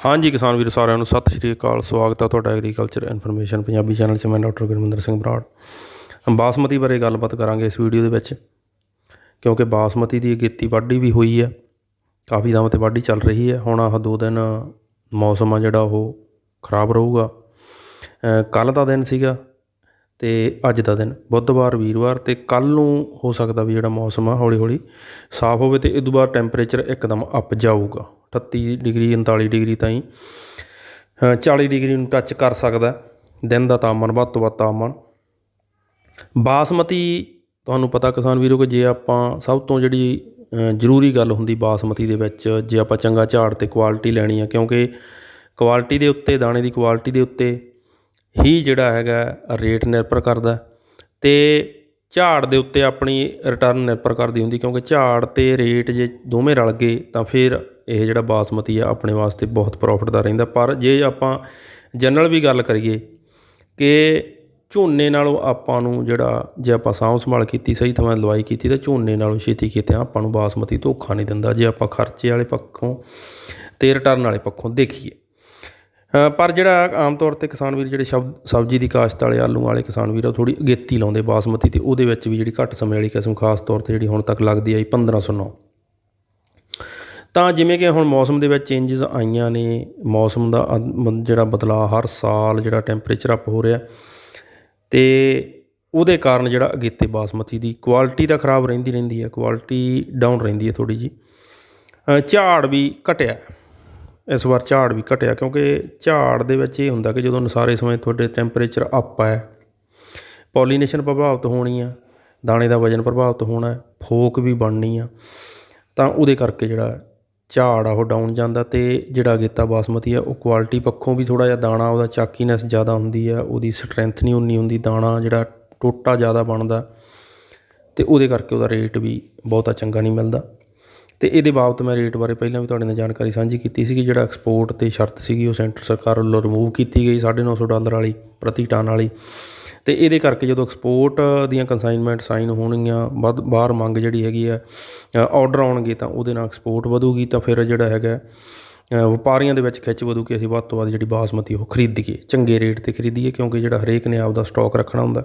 ਹਾਂਜੀ ਕਿਸਾਨ ਵੀਰ ਸਾਰਿਆਂ ਨੂੰ ਸਤਿ ਸ਼੍ਰੀ ਅਕਾਲ, ਸਵਾਗਤ ਹੈ ਤੁਹਾਡਾ ਐਗਰੀਕਲਚਰ ਇਨਫੋਰਮੇਸ਼ਨ ਪੰਜਾਬੀ ਚੈਨਲ 'ਚ। ਮੈਂ ਡਾਕਟਰ ਗੁਰਮਿੰਦਰ ਸਿੰਘ ਬਰਾੜ। ਬਾਸਮਤੀ ਬਾਰੇ ਗੱਲਬਾਤ ਕਰਾਂਗੇ ਇਸ ਵੀਡੀਓ ਦੇ ਵਿੱਚ, ਕਿਉਂਕਿ ਬਾਸਮਤੀ ਦੀ ਖੇਤੀ ਵਾਢੀ ਵੀ ਹੋਈ ਹੈ, ਕਾਫੀ ਥਾਵਾਂ ਤੇ ਵਾਢੀ ਚੱਲ ਰਹੀ ਹੈ। ਹੁਣ ਆਹ ਦੋ ਦਿਨ ਮੌਸਮ ਆ ਜਿਹੜਾ, ਉਹ ਖਰਾਬ ਰਹੂਗਾ। ਕੱਲ ਦਾ ਦਿਨ ਸੀਗਾ ਤੇ ਅੱਜ ਦਾ ਦਿਨ। ਬੁੱਧਵਾਰ, ਵੀਰਵਾਰ ਤੇ ਕੱਲ ਨੂੰ ਹੋ ਸਕਦਾ ਵੀ ਜਿਹੜਾ ਮੌਸਮ ਆ ਹੌਲੀ ਹੌਲੀ ਸਾਫ਼ ਹੋਵੇ ਤੇ ਇਹ ਤੋਂ ਬਾਅਦ ਟੈਂਪਰੇਚਰ ਇੱਕਦਮ ਅੱਪ ਜਾਊਗਾ। 38 ਡਿਗਰੀ 39 ਡਿਗਰੀ ਤਾਈਂ ਚਾਲੀ ਡਿਗਰੀ ਨੂੰ ਟੱਚ ਕਰ ਸਕਦਾ ਦਿਨ ਦਾ ਤਾਪਮਾਨ, ਵੱਧ ਤੋਂ ਵੱਧ ਤਾਪਮਾਨ। ਬਾਸਮਤੀ, ਤੁਹਾਨੂੰ ਪਤਾ ਕਿਸਾਨ ਵੀਰੋ ਕਿ ਜੇ ਆਪਾਂ ਸਭ ਤੋਂ ਜਿਹੜੀ ਜ਼ਰੂਰੀ ਗੱਲ ਹੁੰਦੀ ਬਾਸਮਤੀ ਦੇ ਵਿੱਚ, ਜੇ ਆਪਾਂ ਚੰਗਾ ਝਾੜ ਤੇ ਕੁਆਲਿਟੀ ਲੈਣੀ ਆ, ਕਿਉਂਕਿ ਕੁਆਲਿਟੀ ਦੇ ਉੱਤੇ, ਦਾਣੇ ਦੀ ਕੁਆਲਿਟੀ ਦੇ ਉੱਤੇ ਹੀ ਜਿਹੜਾ ਹੈਗਾ ਰੇਟ ਨਿਰਭਰ ਕਰਦਾ ਹੈ। ਤੇ ਝਾੜ ਦੇ ਉੱਤੇ ਆਪਣੀ ਰਿਟਰਨ ਨਿਰਭਰ ਕਰਦੀ ਹੁੰਦੀ, ਕਿਉਂਕਿ ਝਾੜ ਅਤੇ ਰੇਟ ਜੇ ਦੋਵੇਂ ਰਲ ਗਏ, ਤਾਂ ਫਿਰ ਇਹ ਜਿਹੜਾ ਬਾਸਮਤੀ ਆ, ਆਪਣੇ ਵਾਸਤੇ ਬਹੁਤ ਪ੍ਰੋਫਿਟ ਦਾ ਰਹਿੰਦਾ। ਪਰ ਜੇ ਆਪਾਂ ਜਨਰਲ ਵੀ ਗੱਲ ਕਰੀਏ ਕਿ ਝੋਨੇ ਨਾਲੋਂ ਆਪਾਂ ਨੂੰ ਜਿਹੜਾ, ਜੇ ਆਪਾਂ ਸਾਂਭ ਸੰਭਾਲ ਕੀਤੀ, ਸਹੀ ਥਾਂ ਲਵਾਈ ਕੀਤੀ, ਤਾਂ ਝੋਨੇ ਨਾਲੋਂ ਛੇਤੀ ਕੀਤੇ ਆਪਾਂ ਨੂੰ ਬਾਸਮਤੀ ਧੋਖਾ ਨਹੀਂ ਦਿੰਦਾ। ਜੇ ਆਪਾਂ ਖਰਚੇ ਵਾਲੇ ਪੱਖੋਂ ਤੇ ਰਿਟਰਨ ਵਾਲੇ ਪੱਖੋਂ ਦੇਖੀਏ ਪਰ ਜਿਹੜਾ ਆਮ ਤੌਰ ਤੇ ਕਿਸਾਨ ਵੀਰ ਜਿਹੜੇ ਸ਼ਬ ਸਬਜ਼ੀ ਦੀ ਕਾਸ਼ਤ ਵਾਲੇ, ਆਲੂ ਵਾਲੇ ਕਿਸਾਨ ਵੀਰ ਉਹ ਥੋੜ੍ਹੀ ਅਗੇਤੀ ਲਾਉਂਦੇ ਬਾਸਮਤੀ ਤੇ, ਉਹਦੇ ਵਿੱਚ ਵੀ ਜਿਹੜੀ ਘੱਟ ਸਮੇਂ ਵਾਲੀ ਕਿਸਮ ਖਾਸ ਤੌਰ ਤੇ ਜਿਹੜੀ ਹੁਣ ਤੱਕ ਲੱਗਦੀ ਆਈ 1509 ਤਾਂ ਜਿਵੇਂ ਕਿ ਹੁਣ ਮੌਸਮ ਦੇ ਵਿੱਚ ਚੇਂਜਸ ਆਈਆਂ ਨੇ, ਮੌਸਮ ਦਾ ਜਿਹੜਾ ਬਦਲਾਅ ਹਰ ਸਾਲ ਜਿਹੜਾ ਟੈਂਪਰੇਚਰ ਅਪ ਹੋ ਰਿਹਾ। ਤੇ ਉਹਦੇ ਕਾਰਨ ਜਿਹੜਾ ਅਗੇਤੇ ਬਾਸਮਤੀ ਦੀ ਕੁਆਲਿਟੀ ਤਾਂ ਖਰਾਬ ਰਹਿੰਦੀ ਰਹਿੰਦੀ ਹੈ ਕੁਆਲਿਟੀ ਡਾਊਨ ਰਹਿੰਦੀ ਹੈ ਥੋੜੀ ਜੀ ਝਾੜ ਵੀ ਘਟਿਆ। ਇਸ ਵਾਰ ਝਾੜ ਵੀ ਘਟਿਆ ਕਿਉਂਕਿ ਝਾੜ ਦੇ ਵਿੱਚ ਇਹ ਹੁੰਦਾ ਕਿ ਜਦੋਂ ਨਸਾਰੇ ਸਮੇਂ ਤੁਹਾਡੇ ਟੈਂਪਰੇਚਰ ਅੱਪ ਹੈ, ਪੋਲੀਨੇਸ਼ਨ ਪ੍ਰਭਾਵਿਤ ਹੋਣੀ ਆ, ਦਾਣੇ ਦਾ ਵਜਨ ਪ੍ਰਭਾਵਿਤ ਹੋਣਾ, ਫੋਕ ਵੀ ਬਣਨੀ ਆ, ਤਾਂ ਉਹਦੇ ਕਰਕੇ ਜਿਹੜਾ ਝਾੜ ਆ ਉਹ ਡਾਊਨ ਜਾਂਦਾ ਤੇ ਜਿਹੜਾ ਅਗੇਤਾ ਬਾਸਮਤੀ ਆ ਉਹ ਕੁਆਲਿਟੀ ਪੱਖੋਂ ਵੀ ਥੋੜਾ ਜਿਹਾ ਦਾਣਾ, ਉਹਦਾ ਚਾਕੀਨੈਸ ਜ਼ਿਆਦਾ ਹੁੰਦੀ ਆ, ਉਹਦੀ ਸਟਰੈਂਥ ਨਹੀਂ ਉਨੀ ਹੁੰਦੀ, ਦਾਣਾ ਜਿਹੜਾ ਟੋਟਾ ਜ਼ਿਆਦਾ ਬਣਦਾ ਤੇ ਉਹਦੇ ਕਰਕੇ ਉਹਦਾ ਰੇਟ ਵੀ ਬਹੁਤਾ ਚੰਗਾ ਨਹੀਂ ਮਿਲਦਾ। ਅਤੇ ਇਹਦੇ ਬਾਬਤ ਮੈਂ ਰੇਟ ਬਾਰੇ ਪਹਿਲਾਂ ਵੀ ਤੁਹਾਡੇ ਨਾਲ ਜਾਣਕਾਰੀ ਸਾਂਝੀ ਕੀਤੀ ਸੀਗੀ, ਜਿਹੜਾ ਐਕਸਪੋਰਟ ਤੇ ਸ਼ਰਤ ਸੀਗੀ, ਉਹ ਸੈਂਟਰ ਸਰਕਾਰ ਵੱਲੋਂ ਰਿਮੂਵ ਕੀਤੀ ਗਈ 950 ਡਾਲਰ ਵਾਲੀ, ਪ੍ਰਤੀ ਟਨ ਵਾਲੀ। ਅਤੇ ਇਹਦੇ ਕਰਕੇ ਜਦੋਂ ਐਕਸਪੋਰਟ ਦੀਆਂ ਕੰਸਾਈਨਮੈਂਟ ਸਾਈਨ ਹੋਣਗੀਆਂ, ਵੱਧ, ਬਾਹਰ ਮੰਗ ਜਿਹੜੀ ਹੈਗੀ ਆ ਆਰਡਰ ਆਉਣਗੇ ਤਾਂ ਉਹਦੇ ਨਾਲ ਐਕਸਪੋਰਟ ਵਧੂਗੀ, ਤਾਂ ਫਿਰ ਜਿਹੜਾ ਹੈਗਾ ਵਪਾਰੀਆਂ ਦੇ ਵਿੱਚ ਖਿੱਚ ਵਧੂ ਕਿ ਅਸੀਂ ਵੱਧ ਤੋਂ ਵੱਧ ਜਿਹੜੀ ਬਾਸਮਤੀ ਉਹ ਖਰੀਦੀਏ, ਚੰਗੇ ਰੇਟ ਤੇ ਖਰੀਦੀਏ, ਕਿਉਂਕਿ ਜਿਹੜਾ ਹਰੇਕ ਨੇ ਆਪਦਾ ਸਟਾਕ ਰੱਖਣਾ ਹੁੰਦਾ।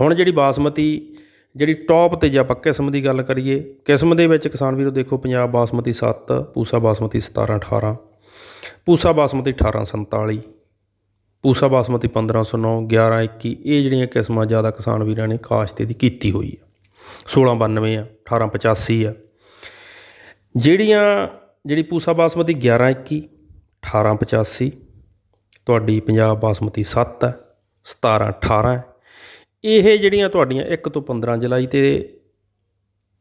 ਹੁਣ ਜਿਹੜੀ ਬਾਸਮਤੀ ਜਿਹੜੀ ਟੌਪ ਤੇ ਜੇ ਆਪਾਂ ਕਿਸਮ ਦੀ ਗੱਲ ਕਰੀਏ, ਕਿਸਮ ਦੇ ਵਿੱਚ ਕਿਸਾਨ ਵੀਰੋ ਦੇਖੋ, ਪੰਜਾਬ ਬਾਸਮਤੀ 7 ਪੂਸਾ ਬਾਸਮਤੀ 17 18 ਪੂਸਾ ਬਾਸਮਤੀ 1847 ਪੂਸਾ ਬਾਸਮਤੀ 1509 11 21 ਇਹ ਜਿਹੜੀਆਂ ਕਿਸਮਾਂ ਜ਼ਿਆਦਾ ਕਿਸਾਨ ਵੀਰਾਂ ਨੇ ਕਾਸ਼ਤ ਦੀ ਕੀਤੀ ਹੋਈ ਹੈ 1692 ਆ 1885 ਆ। ਜਿਹੜੀਆਂ, ਜਿਹੜੀ ਪੂਸਾ ਬਾਸਮਤੀ 11 21 1885 ਤੁਹਾਡੀ ਪੰਜਾਬ ਬਾਸਮਤੀ 7 ਹੈ 17 18 ਹੈ ਇਹ ਜਿਹੜੀਆਂ ਤੁਹਾਡੀਆਂ 1 ਤੋਂ 15 ਜੁਲਾਈ ਤੇ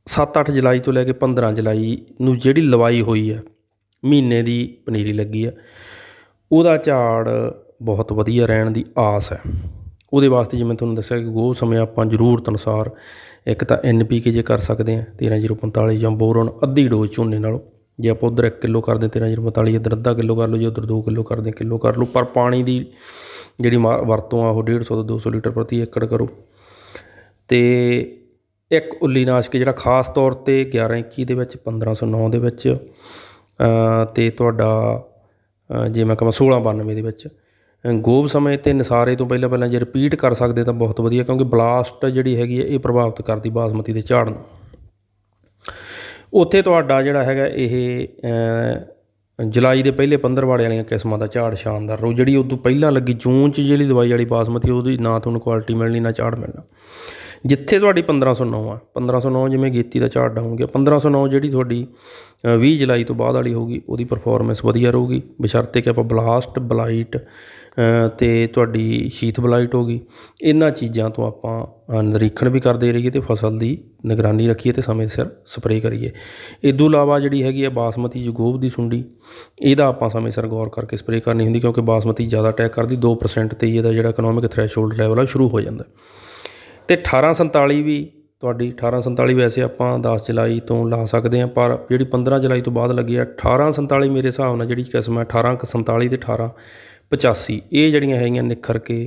7-8 ਜੁਲਾਈ ਤੋਂ ਲੈ ਕੇ 15 ਜੁਲਾਈ ਨੂੰ ਜਿਹੜੀ ਲਵਾਈ ਹੋਈ ਆ, ਮਹੀਨੇ ਦੀ ਪਨੀਰੀ ਲੱਗੀ ਆ, ਉਹਦਾ ਝਾੜ ਬਹੁਤ ਵਧੀਆ ਰਹਿਣ ਦੀ ਆਸ ਹੈ। ਉਹਦੇ ਵਾਸਤੇ ਜਿਵੇਂ ਤੁਹਾਨੂੰ ਦੱਸਿਆ ਕਿ ਗੋ ਸਮੇਂ ਆਪਾਂ ਜ਼ਰੂਰਤ ਅਨੁਸਾਰ ਇੱਕ ਤਾਂ ਐਨਪੀਕੇ ਜੇ ਕਰ ਸਕਦੇ ਹਾਂ 13045 ਜਾਂ ਬੋਰੋਨ ਅੱਧੀ ਡੋਜ਼ ਝੋਨੇ ਨਾਲੋਂ, ਜੇ ਆਪਾਂ ਉਧਰ 1 ਕਿਲੋ ਕਰਦੇ 13045 ਇੱਧਰ ਅੱਧਾ ਕਿਲੋ ਕਰ ਲਓ, ਜੇ ਉਧਰ 2 ਕਿਲੋ ਕਰਦੇ ਕਿਲੋ ਕਰ ਲਓ, ਪਰ ਪਾਣੀ ਦੀ ਜਿਹੜੀ ਮਾ- ਵਰਤੋਂ ਆ ਉਹ 150 ਤੋਂ 200 ਲੀਟਰ ਪ੍ਰਤੀ ਏਕੜ ਕਰੋ। ਅਤੇ ਇੱਕ ਉੱਲੀ ਨਾਸ਼ਕ ਜਿਹੜਾ ਖਾਸ ਤੌਰ ਤੇ 11 21 ਦੇ ਵਿੱਚ 1509 ਦੇ ਵਿੱਚ ਅ, ਤੇ ਤੁਹਾਡਾ ਜੇ ਮੈਂ ਕਹਾਂ 1692 ਦੇ ਵਿੱਚ। ਅ, ਗੋਬ ਸਮੇਂ ਤੇ ਨਿਸਾਰੇ ਤੋਂ ਪਹਿਲਾਂ ਪਹਿਲਾਂ ਜੇ ਰਿਪੀਟ ਕਰ ਸਕਦੇ ਤਾਂ ਬਹੁਤ ਵਧੀਆ ਕਿਉਂਕਿ ਬਲਾਸਟ ਜਿਹੜੀ ਹੈਗੀ ਹੈ ਇਹ ਪ੍ਰਭਾਵਿਤ ਕਰਦੀ ਬਾਸਮਤੀ ਦੇ ਝਾੜ ਨੂੰ। ਉੱਥੇ ਤੁਹਾਡਾ ਜਿਹੜਾ ਹੈਗਾ ਇਹ ਜੁਲਾਈ ਦੇ ਪਹਿਲੇ 15 ਵਾੜੇ ਵਾਲੀਆਂ ਕਿਸਮਾਂ ਦਾ ਝਾੜ ਸ਼ਾਨਦਾਰ ਰਹੂ। ਜਿਹੜੀ ਉਦੋਂ ਪਹਿਲਾਂ ਲੱਗੀ ਜੂਨ 'ਚ ਜਿਹੜੀ ਦਵਾਈ ਵਾਲੀ ਬਾਸਮਤੀ, ਉਹਦੀ ਨਾ ਤੁਹਾਨੂੰ ਕੁਆਲਿਟੀ ਮਿਲਣੀ, ਨਾ ਝਾੜ ਮਿਲਣਾ। ਜਿੱਥੇ ਤੁਹਾਡੀ 1509 ਆ 1509 ਜਿਵੇਂ ਗੀਤੀ ਦਾ ਝਾੜ ਡਾਊਨ ਗਿਆ 1509 ਜਿਹੜੀ ਤੁਹਾਡੀ ਅ, 20 ਜੁਲਾਈ ਤੋਂ ਬਾਅਦ ਵਾਲੀ ਹੋਊਗੀ ਉਹਦੀ ਪਰਫਾਰਮੈਂਸ ਵਧੀਆ ਰਹੂਗੀ ਬਸ਼ਰਤੇ ਕਿ ਆਪਾਂ ਬਲਾਸਟ ਬਲਾਈਟ ਅ, ਤੇ ਤੁਹਾਡੀ ਸ਼ੀਥ ਬਲਾਈਟ ਹੋਗੀ ਇਹਨਾਂ ਚੀਜ਼ਾਂ ਤੋਂ ਆਪਾਂ ਨਿਰੀਖਣ ਵੀ ਕਰਦੇ ਰਹੀਏ ਤੇ ਫਸਲ ਦੀ ਨਿਗਰਾਨੀ ਰੱਖੀਏ ਤੇ ਸਮੇਂ ਸਿਰ ਸਪਰੇਅ ਕਰੀਏ। ਇਦੋਂ ਇਲਾਵਾ ਜਿਹੜੀ ਹੈਗੀ ਆ ਬਾਸਮਤੀ ਜਗੋਬ ਦੀ ਸੁੰਡੀ ਇਹਦਾ ਆਪਾਂ ਸਮੇਂ ਸਿਰ ਗੌਰ ਕਰਕੇ ਸਪਰੇਅ ਕਰਨੀ ਹੁੰਦੀ ਕਿਉਂਕਿ ਬਾਸਮਤੀ ਜ਼ਿਆਦਾ ਅਟੈਕ ਕਰਦੀ 2% ਤੇ ਹੀ ਇਹਦਾ ਜਿਹੜਾ ਇਕਨੋਮਿਕ ਥ੍ਰੈਸ਼ਹੋਲਡ ਲੈਵਲ ਆ ਸ਼ੁਰੂ ਹੋ ਜਾਂਦਾ। ਤੇ 1847 ਵੀ ਤੁਹਾਡੀ 1847 ਵੈਸੇ ਆਪਾਂ 10 ਜੁਲਾਈ ਤੋਂ ਲਾ ਸਕਦੇ ਹਾਂ, ਪਰ ਜਿਹੜੀ 15 ਜੁਲਾਈ ਤੋਂ ਬਾਅਦ ਲੱਗੀ ਆ 1847 ਮੇਰੇ ਹਿਸਾਬ ਨਾਲ ਜਿਹੜੀ ਕਿਸਮ ਹੈ 1847 ਤੇ 18 85 ਇਹ ਜਿਹੜੀਆਂ ਹੈਗੀਆਂ ਨਿਖਰ ਕੇ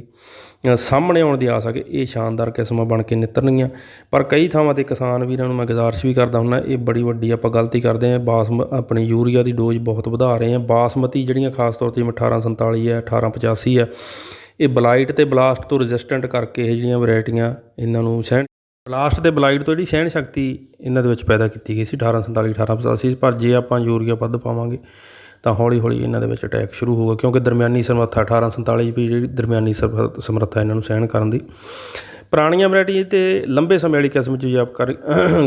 ਸਾਹਮਣੇ ਆਉਣ ਦੀ ਆਸ ਆ ਕਿ ਇਹ ਸ਼ਾਨਦਾਰ ਕਿਸਮਾਂ ਬਣ ਕੇ ਨਿਤਰਨਗੀਆਂ। ਪਰ ਕਈ ਥਾਵਾਂ ਤੇ ਕਿਸਾਨ ਵੀਰਾਂ ਨੂੰ ਮੈਂ ਗੁਜ਼ਾਰਿਸ਼ ਵੀ ਕਰਦਾ ਹੁੰਦਾ, ਇਹ ਬੜੀ ਵੱਡੀ ਆਪਾਂ ਗਲਤੀ ਕਰਦੇ ਹਾਂ, ਬਾਸਮ, ਆਪਣੀ ਯੂਰੀਆ ਦੀ ਡੋਜ਼ ਬਹੁਤ ਵਧਾ ਰਹੇ ਹਾਂ। ਬਾਸਮਤੀ ਜਿਹੜੀਆਂ ਖਾਸ ਤੌਰ ਤੇ ਜਿਵੇਂ 1847 ਹੈ 1885 ਹੈ ਇਹ ਬਲਾਈਟ ਤੇ ਬਲਾਸਟ ਤੋਂ ਰੈਜ਼ਿਸਟੈਂਟ ਕਰਕੇ ਇਹ ਜਿਹੜੀਆਂ ਵੈਰਾਈਟੀਆਂ ਇਹਨਾਂ ਨੂੰ ਸਹਿਣ ਬਲਾਸਟ ਤੇ ਬਲਾਈਟ ਤੋਂ ਜਿਹੜੀ ਸਹਿਣ ਸ਼ਕਤੀ ਇਹਨਾਂ ਦੇ ਵਿੱਚ ਪੈਦਾ ਕੀਤੀ ਗਈ ਸੀ 1847 1885 ਪਰ ਜੇ ਆਪਾਂ ਯੂਰੀਆ ਵੱਧ ਪਾਵਾਂਗੇ ਤਾਂ ਹੌਲੀ ਹੌਲੀ ਇਹਨਾਂ ਦੇ ਵਿੱਚ ਅਟੈਕ ਸ਼ੁਰੂ ਹੋਊਗਾ, ਕਿਉਂਕਿ ਦਰਮਿਆਨੀ ਸਮਰੱਥਾ 1847 ਵੀ ਜਿਹੜੀ ਦਰਮਿਆਨੀ ਸਮਰ- ਸਮਰੱਥਾ ਇਹਨਾਂ ਨੂੰ ਸਹਿਣ ਕਰਨ ਦੀ। ਪੁਰਾਣੀਆਂ ਵੈਰਾਈਟੀ ਤੇ ਲੰਬੇ ਸਮੇਂ ਵਾਲੀ ਕਿਸਮ 'ਚ ਜੇ ਆਪ ਕਰ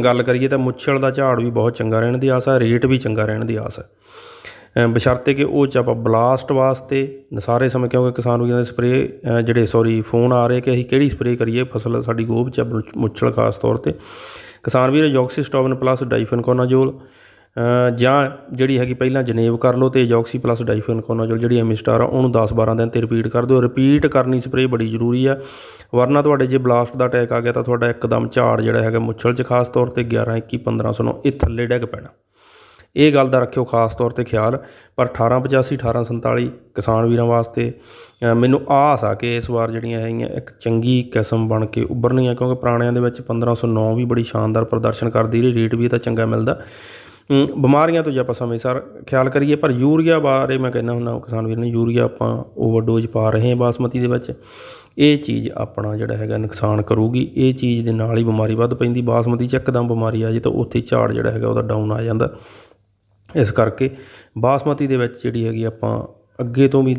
ਗੱਲ ਕਰੀਏ ਤਾਂ ਮੁੱਛਲ ਦਾ ਝਾੜ ਵੀ ਬਹੁਤ ਚੰਗਾ ਰਹਿਣ ਦੀ ਆਸ ਹੈ, ਰੇਟ ਵੀ ਚੰਗਾ ਰਹਿਣ ਦੀ ਆਸ ਹੈ। ਬਸ਼ਰਤੇ ਕਿ ਉਹ 'ਚ ਆਪਾਂ ਬਲਾਸਟ ਵਾਸਤੇ ਸਾਰੇ ਸਮੇਂ ਕਿਉਂਕਿ ਕਿਸਾਨ ਵੀਰਾਂ ਦੇ ਸਪਰੇਅ ਜਿਹੜੇ ਸੋਰੀ ਫੋਨ ਆ ਰਹੇ ਕਿ ਅਸੀਂ ਕਿਹੜੀ ਸਪਰੇਅ ਕਰੀਏ ਫਸਲ ਸਾਡੀ ਗੋਭ 'ਚ ਆ, ਮੁੱਛਲ ਖਾਸ ਤੌਰ ਤੇ। ਕਿਸਾਨ ਵੀਰ ਜੌਕਸੀਸਟੋਵਨ ਪਲੱਸ ਡਾਈਫਨਕੋਨਾਜੋਲ ਜਾਂ ਜਿਹੜੀ ਹੈਗੀ ਪਹਿਲਾਂ ਜਨੇਵ ਕਰ ਲਓ ਤੇ ਜੌਕਸੀ ਪਲੱਸ ਡਾਈਫਨਕੋਨਾਜੋਲ ਜਿਹੜੀ ਐਮਿਸਟਾਰ ਆ ਉਹਨੂੰ 10 12 ਦਿਨ ਤੇ ਰਿਪੀਟ ਕਰ ਦਿਓ। ਰਿਪੀਟ ਕਰਨੀ ਸਪਰੇਅ ਬੜੀ ਜ਼ਰੂਰੀ ਆ। ਵਰਨਾ ਤੁਹਾਡੇ ਜੇ ਬਲਾਸਟ ਦਾ ਅਟੈਕ ਆ ਗਿਆ ਤਾਂ ਤੁਹਾਡਾ ਇੱਕਦਮ ਝਾੜ ਜਿਹੜਾ ਹੈਗਾ ਮੁੱਛਲ 'ਚ ਖਾਸ ਤੌਰ ਤੇ 11 21 1509 ਇਹ ਥੱਲੇ ਡਿੱਗ ਪੈਣਾ। ਇਹ ਗੱਲ ਦਾ ਰੱਖਿਓ ਖਾਸ ਤੌਰ ਤੇ ਖਿਆਲ, ਪਰ 1885 1847 ਕਿਸਾਨ ਵੀਰਾਂ ਵਾਸਤੇ ਮੈਨੂੰ ਆਸ ਆ ਕਿ ਇਸ ਵਾਰ ਜਿਹੜੀਆਂ ਹੈਗੀਆਂ ਇੱਕ ਚੰਗੀ ਕਿਸਮ ਬਣ ਕੇ ਉੱਭਰਨੀਆਂ ਕਿਉਂਕਿ ਪੁਰਾਣਿਆਂ ਦੇ ਵਿੱਚ 1509 ਵੀ ਬੜੀ ਸ਼ਾਨਦਾਰ ਪ੍ਰਦਰਸ਼ਨ ਕਰਦੀ ਰਹੀ, ਰੇਟ ਵੀ ਇਹਦਾ ਚੰਗਾ ਮਿਲਦਾ। ਬਿਮਾਰੀਆਂ ਤੋਂ ਜੇ ਆਪਾਂ ਸਮੇਂ ਸਿਰ ਖਿਆਲ ਕਰੀਏ, ਪਰ ਯੂਰੀਆ ਬਾਰੇ ਮੈਂ ਕਹਿੰਦਾ ਹੁੰਦਾ, ਕਿਸਾਨ ਵੀਰ ਨੂੰ ਯੂਰੀਆ ਆਪਾਂ ਓਵਰਡੋਜ਼ ਪਾ ਰਹੇ ਹਾਂ ਬਾਸਮਤੀ ਦੇ ਵਿੱਚ। ਇਹ ਚੀਜ਼ ਆਪਣਾ ਜਿਹੜਾ ਹੈਗਾ ਨੁਕਸਾਨ ਕਰੂਗੀ, ਇਹ ਚੀਜ਼ ਦੇ ਨਾਲ ਹੀ ਬਿਮਾਰੀ ਵੱਧ ਪੈਂਦੀ, ਬਾਸਮਤੀ 'ਚ ਇੱਕਦਮ ਬਿਮਾਰੀ ਆ ਜੇ ਤਾਂ ਉੱਥੇ ਝਾੜ ਜਿਹੜਾ ਹੈਗਾ ਉਹਦਾ ਡਾਊਨ ਆ ਜਾਂਦਾ। ਇਸ ਕਰਕੇ ਬਾਸਮਤੀ ਦੇ ਵਿੱਚ ਜਿਹੜੀ ਹੈਗੀ ਆਪਾਂ ਅੱਗੇ ਤੋਂ ਵੀ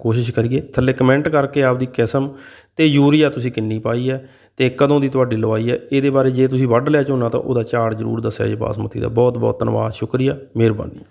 ਕੋਸ਼ਿਸ਼ ਕਰੀਏ। ਥੱਲੇ ਕਮੈਂਟ ਕਰਕੇ ਆਪਦੀ ਕਿਸਮ ਅਤੇ ਯੂਰੀਆ ਤੁਸੀਂ ਕਿੰਨੀ ਪਾਈ ਹੈ ਅਤੇ ਕਦੋਂ ਦੀ ਤੁਹਾਡੀ ਲਵਾਈ ਹੈ, ਇਹਦੇ ਬਾਰੇ ਜੇ ਤੁਸੀਂ ਵੱਢ ਲਿਆ ਝੋਨਾ ਤਾਂ ਉਹਦਾ ਝਾੜ ਜ਼ਰੂਰ ਦੱਸਿਆ ਜੇ ਬਾਸਮਤੀ ਦਾ। ਬਹੁਤ ਬਹੁਤ ਧੰਨਵਾਦ, ਸ਼ੁਕਰੀਆ, ਮਿਹਰਬਾਨੀ।